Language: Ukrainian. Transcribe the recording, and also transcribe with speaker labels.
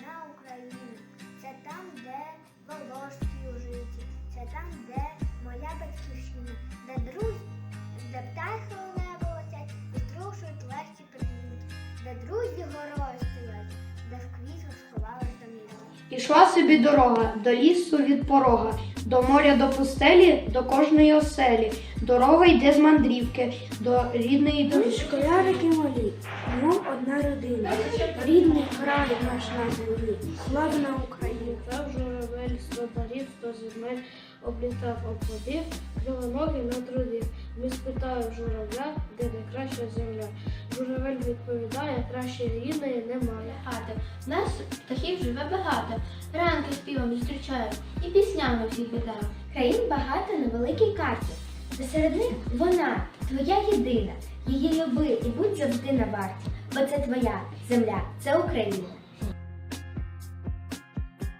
Speaker 1: тільки одна Це там, де волошські ужиті, це там, де моя батьківщина, де друзі, де птахи у небо летять і струшують легкі приют, де друзі горою стоять, де в квітах сховались домівки.
Speaker 2: Ішла собі дорога до лісу від порога, до моря до пустелі, до кожної оселі. Дорога йде з мандрівки, до рідної доріжки.
Speaker 3: Школярики малі, родина, рідний край наш на землі, славна Україна.
Speaker 2: Літав журавель, сто дарів, сто земель, облітав, обходив, кривоноги натрудив. Ми спитали журавля, де найкраща земля. Журавель відповідає, краще рідної немає.
Speaker 4: хати. Нас птахів живе багато. Ранки співом зустрічають і піснями всіх вітають.
Speaker 1: Країн багато на великій карті. Та серед них вона, твоя єдина. Її люби і будь завжди на варті, бо це твоя земля, це Україна.